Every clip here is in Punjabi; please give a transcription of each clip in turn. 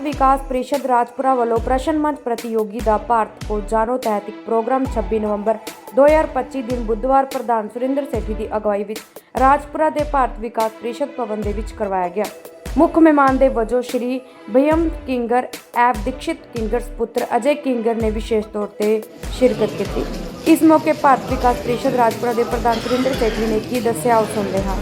ਵਿਕਾਸ ਪ੍ਰੀਸ਼ਦ ਰਾਜਪੁਰਾ ਵੱਲੋਂ ਪ੍ਰਸ਼ਨ ਮੰਚ ਪ੍ਰਤੀਯੋਗੀ ਦਾ ਭਾਰਤ ਕੋ ਜਾਣੋ ਤਹਿਤ ਪ੍ਰੋਗਰਾਮ 26 ਨਵੰਬਰ 2025 ਦਿਨ ਬੁੱਧਵਾਰ ਪ੍ਰਧਾਨ ਸੁਰਿੰਦਰ ਸੇਠੀ ਦੀ ਅਗਵਾਈ ਵਿੱਚ ਰਾਜਪੁਰਾ ਦੇ ਭਾਰਤ ਵਿਕਾਸ ਪ੍ਰੀਸ਼ਦ ਭਵਨ ਦੇ ਵਿੱਚ ਕਰਵਾਇਆ ਗਿਆ। ਮੁੱਖ ਮਹਿਮਾਨ ਦੇ ਵਜੋਂ ਸ਼੍ਰੀ ਭਯਮ ਕਿੰਗਰ ਐਪ ਦੀਕਸ਼ਿਤ ਕਿੰਗਰ ਸੁਪੁੱਤਰ ਅਜੇ ਕਿੰਗਰ ਨੇ ਵਿਸ਼ੇਸ਼ ਤੌਰ ਤੇ ਸ਼ਿਰਕਤ ਕੀਤੀ। ਇਸ ਮੌਕੇ ਭਾਰਤ ਵਿਕਾਸ ਪ੍ਰੀਸ਼ਦ ਰਾਜਪੁਰਾ ਦੇ ਪ੍ਰਧਾਨ ਸੁਰਿੰਦਰ ਸੇਠੀ ਨੇ ਕੀ ਦੱਸਿਆ ਉਹ ਸੁਣਦੇ ਹਾਂ।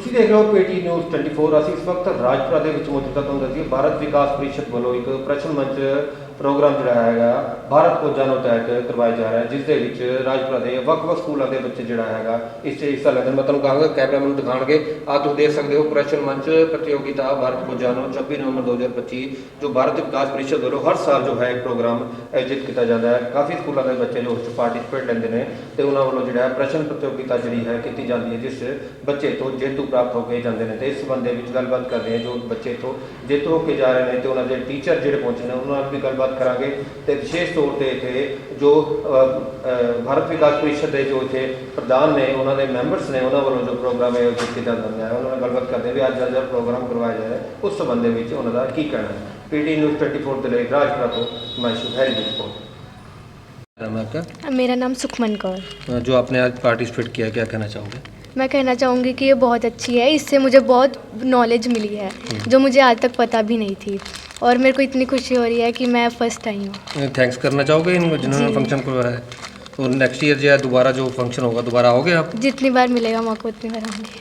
ਤੁਸੀਂ ਦੇਖ ਰਹੇ ਹੋ ਪੀਟੀ ਨਿਊਜ਼ 24 ਅਸੀਂ ਇਸ ਵਕਤ ਰਾਜਪੁਰਾ ਦੇ ਵਿੱਚ ਮੌਜੂਦ ਹਾਂ ਤੁਹਾਨੂੰ ਦੱਸੀਏ ਭਾਰਤ ਵਿਕਾਸ ਪਰਿਸ਼ਦ ਵੱਲੋਂ ਇੱਕ ਪ੍ਰਸ਼ਨ ਮੰਚ ਪ੍ਰੋਗਰਾਮ ਜਿਹੜਾ ਹੈਗਾ ਭਾਰਤ ਕੋ ਜਾਣੋ ਤਹਿਤ ਕਰਵਾਇਆ ਜਾ ਰਿਹਾ ਜਿਸ ਦੇ ਵਿੱਚ ਰਾਜਪੁਰਾ ਦੇ ਵੱਖ-ਵੱਖ ਸਕੂਲਾਂ ਦੇ ਬੱਚੇ ਜਿਹੜਾ ਹੈਗਾ, ਇਸ 'ਚ ਹਿੱਸਾ ਲੈਂਦੇ ਨੇ। ਮੈਂ ਤੁਹਾਨੂੰ ਕਹਾਂਗਾ ਕੈਮਰਾਮੈਨ ਨੂੰ ਦਿਖਾਣਗੇ ਆ ਤੁਸੀਂ ਦੇਖ ਸਕਦੇ ਹੋ, ਪ੍ਰਸ਼ਨ ਮੰਚ ਪ੍ਰਤੀਯੋਗਿਤਾ ਭਾਰਤ ਕੋ ਜਾਣੋ 26 ਨਵੰਬਰ 2025 ਜੋ ਭਾਰਤ ਵਿਕਾਸ ਪ੍ਰੀਸ਼ਦ ਵੱਲੋਂ ਹਰ ਸਾਲ ਜੋ ਹੈ ਇੱਕ ਪ੍ਰੋਗਰਾਮ ਆਯੋਜਿਤ ਕੀਤਾ ਜਾਂਦਾ ਹੈ। ਕਾਫੀ ਸਕੂਲਾਂ ਦੇ ਬੱਚੇ ਜੋ ਉਸ 'ਚ ਪਾਰਟਿਸਿਪੇਟ ਲੈਂਦੇ ਨੇ ਤੇ ਉਹਨਾਂ ਵੱਲੋਂ ਜਿਹੜਾ ਹੈ ਪ੍ਰਸ਼ਨ ਪ੍ਰਤੀਯੋਗਿਤਾ ਜਿਹੜੀ ਹੈ ਕੀਤੀ ਜਾਂਦੀ ਹੈ, ਜਿਸ 'ਚ ਬੱਚੇ ਤੋਂ ਜੇਤੂ ਪ੍ਰਾਪਤ ਹੋ ਕੇ ਜਾਂਦੇ ਨੇ ਤੇ ਇਸ ਸੰਬੰਧ ਦੇ ਵਿੱਚ ਗੱਲਬਾਤ ਕਰਦੇ ਹਾਂ ਜੋ ਬੱਚੇ ਤੋਂ ਜੇਤੂ ਹੋ ਕੇ ਜਾ ਰਹੇ ਨੇ ਤੇ ਉਹਨਾਂ ਦੇ ਟੀਚਰ ਜਿਹੜੇ ਪਹੁੰਚੇ ਨੇ, ਉਹਨਾਂ ਨਾਲ ਵੀ ਗੱਲਬਾਤ गल करा तो विशेष तौर पर इतने जो भारत विकास परिषद के जो इतने प्रधान ने उन्होंने मैंबरस ने उन्होंने वालों जो प्रोग्राम आयोजित किया जाता है उन्होंने गलबात करते हैं भी अच्छा जो प्रोग्राम करवाया जा रहा है उस संबंध में उन्होंने की कहना है। P T news twenty four दिल राजपुरा मेरा नाम सुखमन कौर। जो आपने आज पार्टिसिपेट किया क्या कहना चाहोगे? मैं कहना चाहूँगी कि ये बहुत अच्छी है इससे मुझे बहुत नॉलेज मिली है हम्म। जो मुझे आज तक पता भी नहीं थी। और मेरे को इतनी खुशी हो रही है कि मैं फ़र्स्ट आई हूँ। थैंक्स करना चाहोगे इन जिन्होंने फ़ंक्शन करवाया है? और नेक्स्ट ईयर जो है दोबारा जो फ़ंक्शन होगा दोबारा आओगे आप? जितनी बार मिलेगा मौका उतनी बार आऊँगी।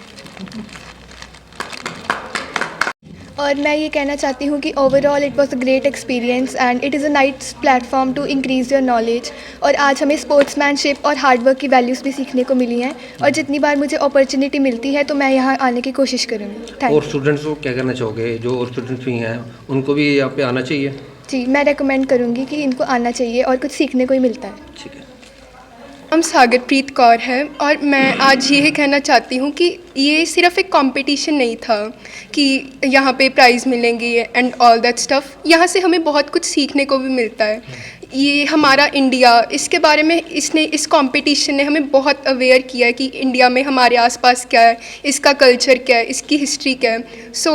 और मैं ये कहना चाहती हूँ कि overall it was a great experience and it is a nice platform to increase your knowledge और आज हमें स्पोर्ट्समैनशिप और हार्डवर्क की वैल्यूज़ भी सीखने को मिली हैं। और जितनी बार मुझे अपॉर्चुनिटी मिलती है तो मैं यहाँ आने की कोशिश करूँगी। थैंक और स्टूडेंट्स को क्या कहना चाहोगे? जो और स्टूडेंट्स भी हैं उनको भी यहाँ पे आना चाहिए? जी मैं रेकमेंड करूँगी कि इनको आना चाहिए और कुछ सीखने को ही मिलता है। ठीक है। नाम सागरप्रीत कौर है और मैं आज ये कहना चाहती हूँ कि ये सिर्फ़ एक कंपटीशन नहीं था कि यहाँ पे प्राइज़ मिलेंगे एंड ऑल दैट स्टफ़ यहाँ से हमें बहुत कुछ सीखने को भी मिलता है। ये हमारा इंडिया इसके बारे में इसने इस कंपटीशन ने हमें बहुत अवेयर किया है कि इंडिया में हमारे आसपास क्या है इसका कल्चर क्या है इसकी हिस्ट्री क्या है। So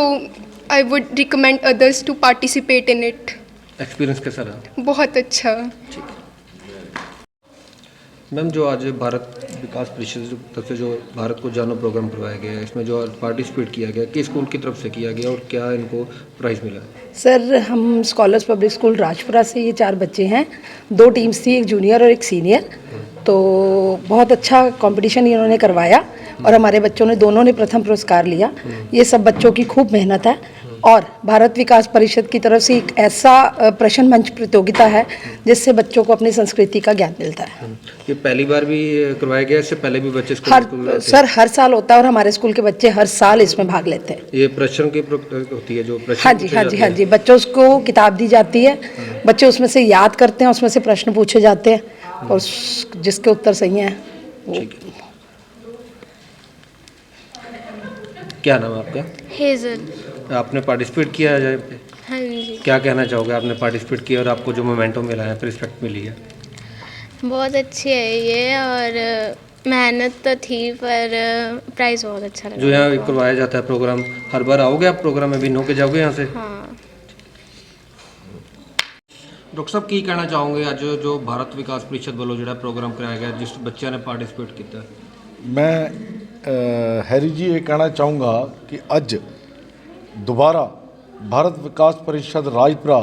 I would recommend others to participate in it experience कैसा रहा? बहुत अच्छा। मैम, जो आज भारत विकास परिषद की तरफ़ से जो भारत को जानो प्रोग्राम करवाया गया है, इसमें जो पार्टिसिपेट किया गया, किस स्कूल की तरफ़ से किया गया और क्या इनको प्राइज़ मिला? सर, हम स्कॉलर्स पब्लिक स्कूल राजपुरा से ये चार बच्चे हैं। दो टीम्स थी, एक जूनियर और एक सीनियर तो बहुत अच्छा कंपटीशन इन्होंने करवाया और हमारे बच्चों ने, दोनों ने प्रथम पुरस्कार लिया। ये सब बच्चों की खूब मेहनत है। और भारत विकास परिषद की तरफ़ से एक ऐसा प्रश्न मंच प्रतियोगिता है जिससे बच्चों को अपनी संस्कृति का ज्ञान मिलता है। ये पहली बार भी करवाया गया इससे पहले भी बच्चे स्कूल हर सर हर साल होता है और हमारे स्कूल के बच्चे हर साल इसमें भाग लेते हैं। हैं। ये प्रश्न की होती है जो प्रश्न हाँ जी हाँ जी हाँ जी बच्चों को किताब दी जाती है बच्चे उसमें से याद करते हैं उसमें से प्रश्न पूछे जाते हैं और जिसके उत्तर सही हैं है। क्या नाम है आपका? हेजल। आपने पार्टिसिपेट किया है? यहाँ पे हाँ जी क्या कहना चाहोगे? आपने पार्टिसिपेट किया और आपको जो मोमेंटो मिला है रिस्पेक्ट मिली है? बहुत अच्छी है ये और मेहनत तो थी पर प्राइस बहुत अच्छा लगा। जो यहाँ करवाया जाता है प्रोग्राम हर बार आओगे आप प्रोग्राम में? भी नो के जाओगे यहाँ से? हाँ। डॉक्टर साहब की कहना चाहोगे? आज जो भारत विकास परिषद वालों जो प्रोग्राम कराया गया जिस बच्चों ने पार्टिसिपेट किया? मैं हैरी जी ये कहना चाहूँगा कि अज ਦੁਬਾਰਾ ਭਾਰਤ ਵਿਕਾਸ परिषद राजपुरा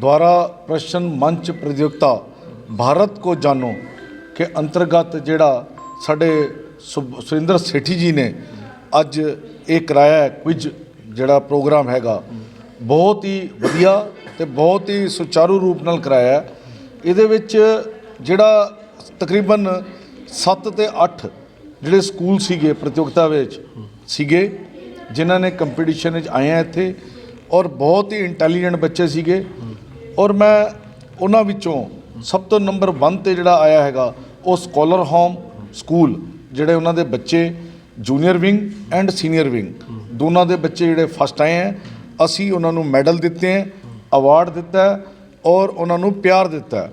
द्वारा प्रश्न मंच प्रतियोगिता ਭਾਰਤ ਕੋ ਜਾਨੋ ਕੇ ਅੰਤਰਗਤ ਜਿਹੜਾ ਸਾਡੇ ਸੁਬ- ਸੁਰਿੰਦਰ ਸੇਠੀ ਜੀ ਨੇ ਅੱਜ ਇਹ ਕਰਾਇਆ ਹੈ ਕੁਇਜ ਜਿਹੜਾ ਪ੍ਰੋਗਰਾਮ ਹੈਗਾ ਬਹੁਤ ਹੀ ਵਧੀਆ ਤੇ ਬਹੁਤ ਹੀ ਸੁਚਾਰੂ ਰੂਪ ਨਾਲ ਕਰਾਇਆ ਹੈ। ਇਹਦੇ ਵਿੱਚ ਜਿਹੜਾ ਤਕਰੀਬਨ 7 ਤੇ 8 ਜਿਹੜੇ ਸਕੂਲ ਸੀਗੇ ਪ੍ਰਤੀਯੋਗਤਾ ਵਿੱਚ ਸੀਗੇ ਜਿਨ੍ਹਾਂ ਨੇ ਕੰਪੀਟੀਸ਼ਨ ਵਿੱਚ ਆਏ ਆ ਇੱਥੇ ਔਰ ਬਹੁਤ ਹੀ ਇੰਟੈਲੀਜੈਂਟ ਬੱਚੇ ਸੀਗੇ। ਔਰ ਮੈਂ ਉਹਨਾਂ ਵਿੱਚੋਂ ਸਭ ਤੋਂ ਨੰਬਰ 1 ਤੇ ਜਿਹੜਾ ਆਇਆ ਹੈਗਾ, ਉਹ ਸਕਾਲਰ ਹੋਮ ਸਕੂਲ ਜਿਹੜੇ ਉਹਨਾਂ ਦੇ ਬੱਚੇ junior wing and senior wing ਦੋਨਾਂ ਦੇ ਬੱਚੇ ਜਿਹੜੇ ਫਸਟ ਆਏ ਹੈ ਅਸੀਂ ਉਹਨਾਂ ਨੂੰ ਮੈਡਲ ਦਿੱਤੇ ਹੈ ਅਵਾਰਡ ਦਿੱਤਾ ਔਰ ਉਹਨਾਂ ਨੂੰ ਪਿਆਰ ਦਿੱਤਾ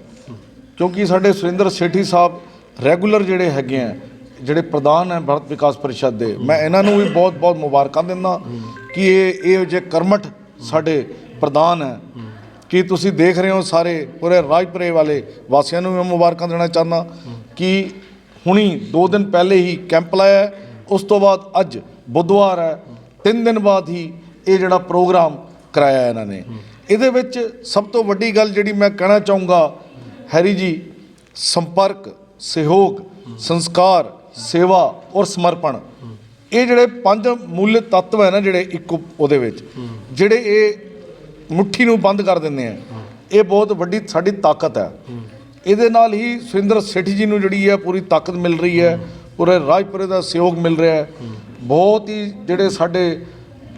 ਕਿਉਂਕਿ ਸਾਡੇ ਸੁਰਿੰਦਰ ਸੇਠੀ ਸਾਹਿਬ ਰੈਗੂਲਰ ਜਿਹੜੇ ਹੈਗੇ ਆ ਜਿਹੜੇ ਪ੍ਰਧਾਨ ਹੈ ਭਾਰਤ ਵਿਕਾਸ ਪਰਿਸ਼ਦ ਦੇ, ਮੈਂ ਇਹਨਾਂ ਨੂੰ ਵੀ ਬਹੁਤ ਬਹੁਤ ਮੁਬਾਰਕਾਂ ਦਿੰਦਾ ਕਿ ਇਹ ਇਹ ਜੇ ਕਰਮਠ ਸਾਡੇ ਪ੍ਰਧਾਨ ਹੈ, ਕਿ ਤੁਸੀਂ ਦੇਖ ਰਹੇ ਹੋ ਸਾਰੇ ਪੂਰੇ ਰਾਜਪੁਰੇ ਵਾਲੇ ਵਾਸੀਆਂ ਨੂੰ ਵੀ ਮੈਂ ਮੁਬਾਰਕਾਂ ਦੇਣਾ ਚਾਹੁੰਦਾ ਕਿ ਹੁਣੀ 2 ਦਿਨ ਪਹਿਲੇ ਹੀ ਕੈਂਪ ਲਾਇਆ ਉਸ ਤੋਂ ਬਾਅਦ ਅੱਜ ਬੁੱਧਵਾਰ ਹੈ 3 ਦਿਨ ਬਾਅਦ ਹੀ ਇਹ ਜਿਹੜਾ ਪ੍ਰੋਗਰਾਮ ਕਰਾਇਆ ਇਹਨਾਂ ਨੇ। ਇਹਦੇ ਵਿੱਚ ਸਭ ਤੋਂ ਵੱਡੀ ਗੱਲ ਜਿਹੜੀ ਮੈਂ ਕਹਿਣਾ ਚਾਹੂੰਗਾ, ਹੈਰੀ ਜੀ, ਸੰਪਰਕ, ਸਹਿਯੋਗ, ਸੰਸਕਾਰ ਸੇਵਾ ਔਰ ਸਮਰਪਣ। ਇਹ ਜਿਹੜੇ ਪੰਜ ਮੂਲ ਤੱਤਵ ਹੈ ਨਾ ਜਿਹੜੇ ਇੱਕ ਉਹਦੇ ਵਿੱਚ ਜਿਹੜੇ ਇਹ ਮੁੱਠੀ ਨੂੰ ਬੰਦ ਕਰ ਦਿੰਦੇ ਆ। ਇਹ ਬਹੁਤ ਵੱਡੀ ਸਾਡੀ ਤਾਕਤ ਹੈ। ਇਹਦੇ ਨਾਲ ਹੀ ਸੁਰਿੰਦਰ ਸੇਠੀ ਜੀ ਨੂੰ ਜਿਹੜੀ ਹੈ ਪੂਰੀ ਤਾਕਤ ਮਿਲ ਰਹੀ ਹੈ ਪੂਰੇ ਰਾਜਪੁਰੇ ਦਾ ਸਹਿਯੋਗ ਮਿਲ ਰਿਹਾ ਹੈ। ਬਹੁਤ ਹੀ ਜਿਹੜੇ ਸਾਡੇ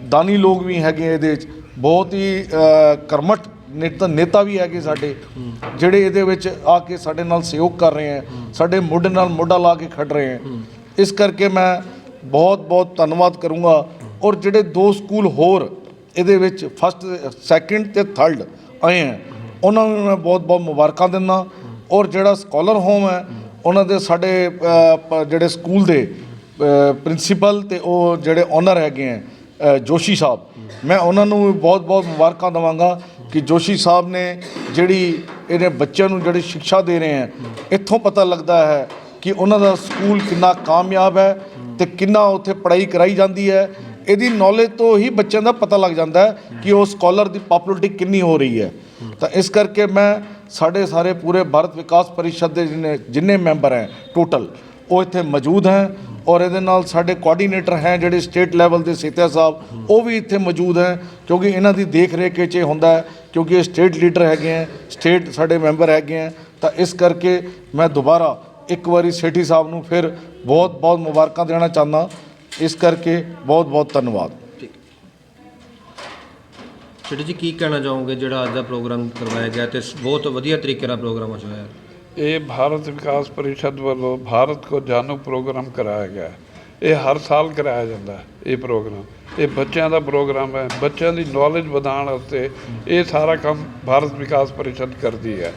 ਦਾਨੀ ਲੋਕ ਵੀ ਹੈਗੇ ਇਹਦੇ ਵਿੱਚ ਬਹੁਤ ਹੀ ਅ, ਕਰਮਠ ਨੇਤਾ ਨੇਤਾ ਵੀ ਹੈਗੇ ਸਾਡੇ, ਜਿਹੜੇ ਇਹਦੇ ਵਿੱਚ ਆ ਕੇ ਸਾਡੇ ਨਾਲ ਸਹਿਯੋਗ ਕਰ ਰਹੇ ਹੈ, ਸਾਡੇ ਮੋਢੇ ਨਾਲ ਮੋਢਾ ਲਾ ਕੇ ਖੜ ਰਹੇ ਹੈ। ਇਸ ਕਰਕੇ ਮੈਂ ਬਹੁਤ ਬਹੁਤ ਧੰਨਵਾਦ ਕਰੂੰਗਾ। ਔਰ ਜਿਹੜੇ ਦੋ ਸਕੂਲ ਹੋਰ ਇਹਦੇ ਵਿੱਚ ਫਸਟ ਸੈਕਿੰਡ ਤੇ ਥਰਡ ਆਏ ਹੈ, ਉਹਨਾਂ ਨੂੰ ਮੈਂ ਬਹੁਤ ਬਹੁਤ ਮੁਬਾਰਕਾਂ ਦਿੰਦਾ। ਔਰ ਜਿਹੜਾ ਸਕਾਲਰ ਹੋਮ ਹੈ, ਉਹਨਾਂ ਦੇ ਸਾਡੇ ਜਿਹੜੇ ਸਕੂਲ ਦੇ ਪ੍ਰਿੰਸੀਪਲ ਤੇ ਉਹ ਜਿਹੜੇ ਓਨਰ ਹੈਗੇ ਹੈ ਜੋਸ਼ੀ ਸਾਹਿਬ ਮੈਂ ਉਹਨਾਂ ਨੂੰ ਵੀ ਬਹੁਤ ਬਹੁਤ ਮੁਬਾਰਕਾਂ ਦਵਾਂਗਾ ਕਿ ਜੋਸ਼ੀ ਸਾਹਿਬ ਨੇ ਜਿਹੜੀ ਇਹਨੇ ਬੱਚਿਆਂ ਨੂੰ ਜਿਹੜੀ ਸਿੱਖਿਆ ਦੇ ਰਹੇ ਹੈ, ਇੱਥੋਂ ਪਤਾ ਲੱਗਦਾ ਹੈ ਕਿ ਉਹਨਾਂ ਦਾ ਸਕੂਲ ਕਿੰਨਾ ਕਾਮਯਾਬ ਹੈ ਤੇ ਕਿੰਨਾ ਉੱਥੇ ਪੜ੍ਹਾਈ ਕਰਾਈ ਜਾਂਦੀ ਹੈ। ਇਹਦੀ ਨੌਲੇਜ ਤੋਂ ਹੀ ਬੱਚਿਆਂ ਦਾ ਪਤਾ ਲੱਗ ਜਾਂਦਾ ਹੈ ਕਿ ਉਹ ਸਕਾਲਰ ਦੀ ਪਪੂਲੈਰਿਟੀ ਕਿੰਨੀ ਹੋ ਰਹੀ ਹੈ। ਤਾਂ ਇਸ ਕਰਕੇ ਮੈਂ ਸਾਡੇ ਸਾਰੇ ਪੂਰੇ ਭਾਰਤ ਵਿਕਾਸ ਪਰਿਸ਼ਦ ਦੇ ਜਿੰਨੇ ਜਿੰਨੇ ਮੈਂਬਰ ਹੈ ਟੋਟਲ ਉਹ ਇੱਥੇ ਮੌਜੂਦ ਹੈ ਔਰ ਇਹਦੇ ਨਾਲ ਸਾਡੇ ਕੋਆਰਡੀਨੇਟਰ ਹੈ ਜਿਹੜੇ ਸਟੇਟ ਲੈਵਲ ਦੇ ਸੀਤਿਆ ਸਾਹਿਬ, ਉਹ ਵੀ ਇੱਥੇ ਮੌਜੂਦ ਹੈ ਕਿਉਂਕਿ ਇਹਨਾਂ ਦੀ ਦੇਖ ਰੇਖ ਵਿੱਚ ਇਹ ਹੁੰਦਾ ਹੈ ਕਿਉਂਕਿ ਇਹ ਸਟੇਟ ਲੀਡਰ ਹੈਗੇ ਹੈ ਸਟੇਟ ਸਾਡੇ ਮੈਂਬਰ ਹੈਗੇ ਹੈ, ਤਾਂ ਇਸ ਕਰਕੇ ਮੈਂ ਦੁਬਾਰਾ ਇੱਕ ਵਾਰੀ ਸੇਠੀ ਸਾਹਿਬ ਨੂੰ ਫਿਰ ਬਹੁਤ ਬਹੁਤ ਮੁਬਾਰਕਾਂ ਦੇਣਾ ਚਾਹੁੰਦਾ। ਇਸ ਕਰਕੇ ਬਹੁਤ ਬਹੁਤ ਧੰਨਵਾਦ। ਛੇਟੀ ਜੀ, ਕੀ ਕਹਿਣਾ ਚਾਹੋਗੇ ਜਿਹੜਾ ਅੱਜ ਦਾ ਪ੍ਰੋਗਰਾਮ ਕਰਵਾਇਆ ਗਿਆ ਤੇ ਬਹੁਤ ਵਧੀਆ ਤਰੀਕੇ ਨਾਲ ਪ੍ਰੋਗਰਾਮ ਹੋਇਆ ਇਹ ਭਾਰਤ ਵਿਕਾਸ ਪਰਿਸ਼ਦ ਵੱਲੋਂ ਭਾਰਤ ਕੋ ਜਾਨੋ ਪ੍ਰੋਗਰਾਮ ਕਰਾਇਆ ਗਿਆ ਹੈ। ਇਹ ਹਰ ਸਾਲ ਕਰਾਇਆ ਜਾਂਦਾ ਹੈ, ਇਹ ਪ੍ਰੋਗਰਾਮ। ਇਹ ਬੱਚਿਆਂ ਦਾ ਪ੍ਰੋਗਰਾਮ ਹੈ ਬੱਚਿਆਂ ਦੀ ਨੌਲੇਜ ਵਧਾਉਣ ਵਾਸਤੇ ਇਹ ਸਾਰਾ ਕੰਮ ਭਾਰਤ ਵਿਕਾਸ ਪਰਿਸ਼ਦ ਕਰਦੀ ਹੈ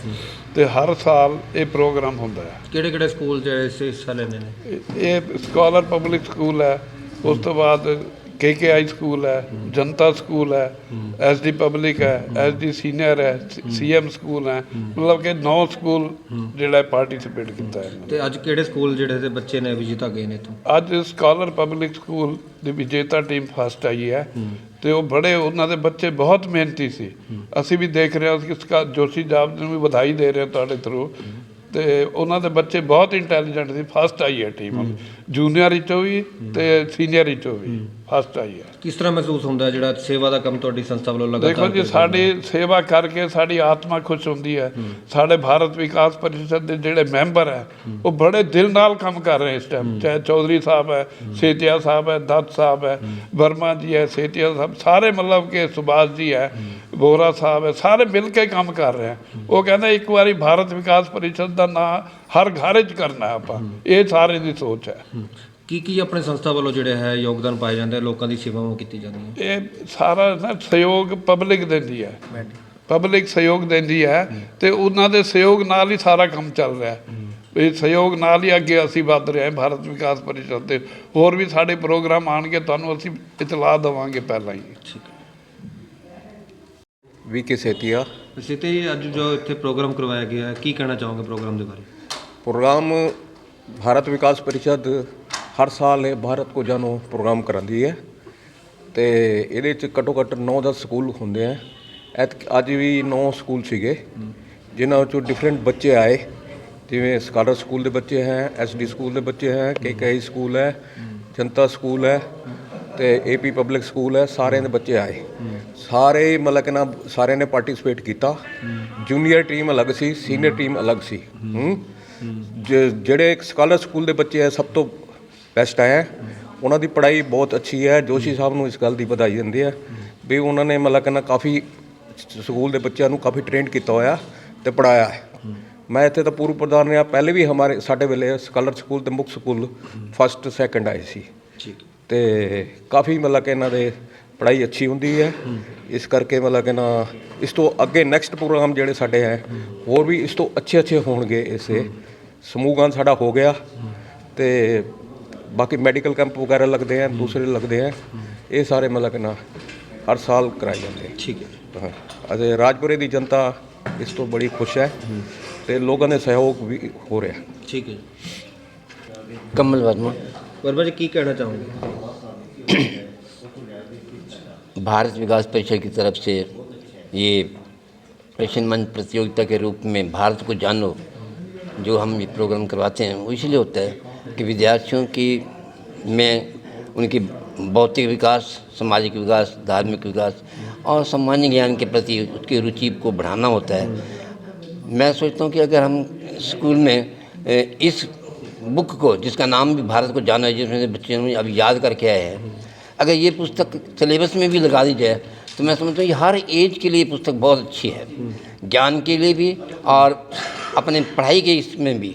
ਤੇ ਹਰ ਸਾਲ ਇਹ ਪ੍ਰੋਗਰਾਮ ਹੁੰਦਾ ਹੈ। ਕਿਹੜੇ ਕਿਹੜੇ ਸਕੂਲ ਜਿਹੜੇ ਇਸ ਹਿੱਸਾ ਲੈਂਦੇ ਨੇ? ਇਹ ਸਕਾਲਰ ਪਬਲਿਕ ਸਕੂਲ ਹੈ ਉਸ ਤੋਂ ਬਾਅਦ ਕੇਕੇਆਈ ਸਕੂਲ ਹੈ ਜਨਤਾ ਸਕੂਲ ਹੈ ਐਸਡੀ ਪਬਲਿਕ ਹੈ ਐਸਡੀ ਸੀਨੀਅਰ ਹੈ ਸੀਐਮ ਸਕੂਲ ਹੈ ਮਤਲਬ ਕਿ 9 ਸਕੂਲ ਜਿਹੜਾ ਪਾਰਟਿਸਿਪੇਟ ਕੀਤਾ ਹੈ ਨੇ। ਤੇ ਅੱਜ ਕਿਹੜੇ ਸਕੂਲ ਜਿਹੜੇ ਦੇ ਬੱਚੇ ਨੇ ਵਿਜੇਤਾ ਗਏ ਨੇ ਇੱਥੋਂ ਅੱਜ ਸਕਾਲਰ ਪਬਲਿਕ ਸਕੂਲ ਦੀ ਵਿਜੇਤਾ ਟੀਮ ਫਸਟ ਆਈ ਹੈ ਤੇ ਉਹ ਬੜੇ ਉਹਨਾਂ ਦੇ ਬੱਚੇ ਬਹੁਤ ਮਿਹਨਤੀ ਸੀ ਅਸੀਂ ਵੀ ਦੇਖ ਰਹੇ ਹਾਂ ਕਿ ਸਕਾ ਜੋਸ਼ੀ ਜਾਬ ਨੂੰ ਵੀ ਵਧਾਈ ਦੇ ਰਹੇ ਹਾਂ ਤੁਹਾਡੇ ਥਰੂ ਤੇ ਉਹਨਾਂ ਦੇ ਬੱਚੇ ਬਹੁਤ ਇੰਟੈਲੀਜੈਂਟ ਸੀ ਫਸਟ ਆਈ ਹੈ ਟੀਮ ਜੂਨੀਅਰ ਵਿੱਚੋਂ ਵੀ ਤੇ ਸੀਨੀਅਰ ਵਿੱਚੋਂ ਵੀ ਫਸਟ ਆਈ ਹੈ। ਕਿਸ ਤਰ੍ਹਾਂ ਮਹਿਸੂਸ ਹੁੰਦਾ ਜਿਹੜਾ ਸੇਵਾ ਦਾ ਕੰਮ ਤੁਹਾਡੀ ਸੰਸਥਾ ਵੱਲੋਂ ਲਗਾਤਾਰ ਦੇਖੋ ਜੀ ਸਾਡੀ ਸੇਵਾ ਕਰਕੇ ਸਾਡੀ ਆਤਮਾ ਖੁਸ਼ ਹੁੰਦੀ ਹੈ। ਸਾਡੇ ਭਾਰਤ ਵਿਕਾਸ ਪਰਿਸ਼ਦ ਦੇ ਜਿਹੜੇ ਮੈਂਬਰ ਹੈ ਉਹ ਬੜੇ ਦਿਲ ਨਾਲ ਕੰਮ ਕਰ ਰਹੇ ਇਸ ਟਾਈਮ ਚਾਹੇ ਚੌਧਰੀ ਸਾਹਿਬ ਹੈ ਸੇਤੀਆ ਸਾਹਿਬ ਹੈ ਦੱਤ ਸਾਹਿਬ ਹੈ ਵਰਮਾ ਜੀ ਹੈ ਸੇਤੀਆ ਸਾਹਿਬ ਸਾਰੇ ਮਤਲਬ ਕਿ ਸੁਭਾਸ਼ ਜੀ ਹੈ ਬੋਰਾ ਸਾਹਿਬ ਹੈ ਸਾਰੇ ਮਿਲ ਕੇ ਕੰਮ ਕਰ ਰਹੇ ਹੈ। ਉਹ ਕਹਿੰਦਾ ਇੱਕ ਵਾਰੀ ਭਾਰਤ ਵਿਕਾਸ ਪਰਿਸ਼ਦ ਦਾ ਨਾਂ ਹਰ ਘਰ 'ਚ ਕਰਨਾ ਆਪਾਂ। ਇਹ ਸਾਰੇ ਦੀ ਸੋਚ ਹੈ। ਕੀ ਕੀ ਆਪਣੇ ਸੰਸਥਾ ਵੱਲੋਂ ਜਿਹੜੇ ਹੈ ਯੋਗਦਾਨ ਪਾਏ ਜਾਂਦੇ ਲੋਕਾਂ ਦੀ ਸੇਵਾਵਾਂ ਕੀਤੀ ਜਾਂਦੀਆਂ। ਇਹ ਸਾਰਾ ਨਾ ਸਹਿਯੋਗ ਪਬਲਿਕ ਦਿੰਦੀ ਹੈ। ਪਬਲਿਕ ਸਹਿਯੋਗ ਦਿੰਦੀ ਹੈ ਤੇ ਉਹਨਾਂ ਦੇ ਸਹਿਯੋਗ ਨਾਲ ਹੀ ਸਾਰਾ ਕੰਮ ਚੱਲ ਰਿਹਾ ਹੈ। ਇਹ ਸਹਿਯੋਗ ਨਾਲ ਹੀ ਅੱਗੇ ਅਸੀਂ ਵੱਧ ਰਹੇ ਹਾਂ। ਭਾਰਤ ਵਿਕਾਸ ਪਰਿਸ਼ਦ ਦੇ ਹੋਰ ਵੀ ਸਾਡੇ ਪ੍ਰੋਗਰਾਮ ਆਣਗੇ ਤੁਹਾਨੂੰ ਅਸੀਂ ਇਤਲਾਹ ਦੇਵਾਂਗੇ ਪਹਿਲਾਂ ਹੀ। ਵੀ ਕੇ ਸੇਤੀਆ? ਵੈਸੇ ਤੇ ਅੱਜ ਜੋ ਇੱਥੇ ਪ੍ਰੋਗਰਾਮ ਕਰਵਾਇਆ ਗਿਆ ਹੈ ਕੀ ਕਹਿਣਾ ਚਾਹੋਗੇ ਪ੍ਰੋਗਰਾਮ ਦੇ ਬਾਰੇ? ਪ੍ਰੋਗਰਾਮ ਭਾਰਤ ਵਿਕਾਸ ਪਰਿਸ਼ਦ ਹਰ ਸਾਲ ਇਹ ਭਾਰਤ ਕੋ ਜਾਨੋ ਪ੍ਰੋਗਰਾਮ ਕਰਾਉਂਦੀ ਹੈ ਤੇ ਇਹਦੇ ਚ ਘੱਟੋ ਘੱਟ 9-10 ਸਕੂਲ ਹੁੰਦੇ ਆ। ਐਤ- ਅੱਜ ਵੀ 9 ਸਕੂਲ ਸੀਗੇ ਜਿਨ੍ਹਾਂ ਵਿੱਚੋਂ ਡਿਫਰੈਂਟ ਬੱਚੇ ਆਏ। ਜਿਵੇਂ ਸਕਾਲਰ ਸਕੂਲ ਦੇ ਬੱਚੇ ਹੈ ਐਸਡੀ ਸਕੂਲ ਦੇ ਬੱਚੇ ਹੈ ਕੇਕੇਆਈ ਸਕੂਲ ਹੈ ਜਨਤਾ ਸਕੂਲ ਹੈ ਤੇ ਏਪੀ ਪਬਲਿਕ ਸਕੂਲ ਹੈ ਸਾਰਿਆਂ ਦੇ ਬੱਚੇ ਆਏ। ਸਾਰੇ ਮਤਲਬ ਕਿ ਨਾ ਸਾਰਿਆਂ ਨੇ ਪਾਰਟਿਸਿਪੇਟ ਕੀਤਾ। ਜੂਨੀਅਰ ਟੀਮ ਅਲੱਗ ਸੀ ਸੀਨੀਅਰ ਟੀਮ ਅਲੱਗ ਸੀ। ਹੂੰ। ਜਿਹੜੇ ਸਕਾਲਰ ਸਕੂਲ ਦੇ ਬੱਚੇ ਹੈ ਸਭ ਤੋਂ ਬੈਸਟ ਆਏ ਹੈ। ਉਹਨਾਂ ਦੀ ਪੜ੍ਹਾਈ ਬਹੁਤ ਅੱਛੀ ਹੈ। ਜੋਸ਼ੀ ਸਾਹਿਬ ਨੂੰ ਇਸ ਗੱਲ ਦੀ ਵਧਾਈ ਦਿੰਦੇ ਆ ਵੀ ਉਹਨਾਂ ਨੇ ਮਤਲਬ ਕਿ ਨਾ ਕਾਫੀ ਸਕੂਲ ਦੇ ਬੱਚਿਆਂ ਨੂੰ ਕਾਫੀ ਟ੍ਰੇਨਡ ਕੀਤਾ ਹੋਇਆ ਤੇ ਪੜਾਇਆ ਹੈ। ਮੈਂ ਇੱਥੇ ਤਾਂ ਪੂਰਵ ਪ੍ਰਧਾਨ ਰਿਹਾ। ਪਹਿਲੇ ਵੀ ਹਮਾਰੇ ਸਾਡੇ ਵੇਲੇ ਸਕਾਲਰ ਸਕੂਲ ਤੇ ਮੁਕਤ ਸਕੂਲ ਫਸਟ ਸੈਕੰਡ ਆਏ ਸੀ। ਤੇ ਕਾਫੀ ਮਤਲਬ ਕਿ ਇਹਨਾਂ ਦੇ ਪੜ੍ਹਾਈ ਅੱਛੀ ਹੁੰਦੀ ਹੈ। ਇਸ ਕਰਕੇ ਮਤਲਬ ਕਿ ਨਾ ਇਸ ਤੋਂ ਅੱਗੇ ਨੈਕਸਟ ਪ੍ਰੋਗਰਾਮ ਜਿਹੜੇ ਸਾਡੇ ਹੈ ਹੋਰ ਵੀ ਇਸ ਤੋਂ ਅੱਛੇ ਅੱਛੇ ਹੋਣਗੇ ਇਸੇ। ਸਮੂਹ ਗਾਨ ਸਾਡਾ ਹੋ ਗਿਆ ਤੇ ਬਾਕੀ ਮੈਡੀਕਲ ਕੈਂਪ ਵਗੈਰਾ ਲੱਗਦੇ ਆ ਦੂਸਰੇ ਲੱਗਦੇ ਆ ਇਹ ਸਾਰੇ ਮਤਲਬ ਕਿ ਨਾ ਹਰ ਸਾਲ ਕਰਾਏ ਜਾਂਦੇ ਆ ਠੀਕ ਹੈ। ਹਾਂ ਅਤੇ ਰਾਜਪੁਰੇ ਦੀ ਜਨਤਾ ਇਸ ਤੋਂ ਬੜੀ ਖੁਸ਼ ਹੈ ਤੇ ਲੋਕਾਂ ਦੇ ਸਹਿਯੋਗ ਵੀ ਹੋ ਰਿਹਾ। ਠੀਕ ਹੈ ਕਮਲ ਵਰਮਾ। ਵਰਮਾ ਜੀ ਕੀ ਕਹਿਣਾ ਚਾਹੋਗੇ? भारत विकास परिषद की तरफ़ से ये प्रश्न मंच प्रतियोगिता के रूप में भारत को जानो, जो हम ये प्रोग्राम करवाते हैं, वो इसलिए होता है कि विद्यार्थियों की, में उनकी भौतिक विकास, सामाजिक विकास, धार्मिक विकास और सामान्य ज्ञान के प्रति उसकी रुचि को बढ़ाना होता है। मैं सोचता हूँ कि अगर हम स्कूल में इस बुक को, जिसका नाम भी भारत को जाना है, जिसमें बच्चे अभी याद करके आए हैं अगर ये पुस्तक सिलेबस में भी लगा दी जाए तो मैं समझता हूँ हर एज के लिए पुस्तक बहुत अच्छी है। ज्ञान के लिए भी और अपने पढ़ाई के इसमें भी।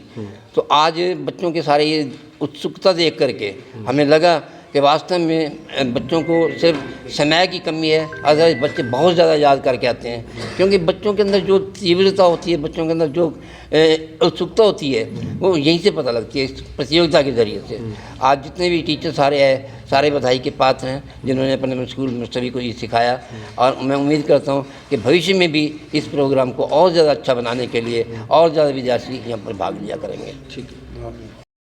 तो आज बच्चों के सारे ये उत्सुकता देख करके हमें लगा कि वास्तव में बच्चों को सिर्फ़ समय की कमी है, अदरवाइज़ बच्चे बहुत ज़्यादा याद करके आते हैं। क्योंकि बच्चों के अंदर जो तीव्रता होती है, बच्चों के अंदर जो उत्सुकता होती है, वो यहीं से पता लगती है, इस प्रतियोगिता के ज़रिए से। आज जितने भी टीचर सारे हैं, सारे बधाई के पात्र हैं, जिन्होंने अपने अपने स्कूल में सभी को ये सिखाया। और मैं उम्मीद करता हूँ कि भविष्य में भी इस प्रोग्राम को और ज़्यादा अच्छा बनाने के लिए और ज़्यादा विद्यार्थी यहाँ पर भाग लिया करेंगे। ठीक है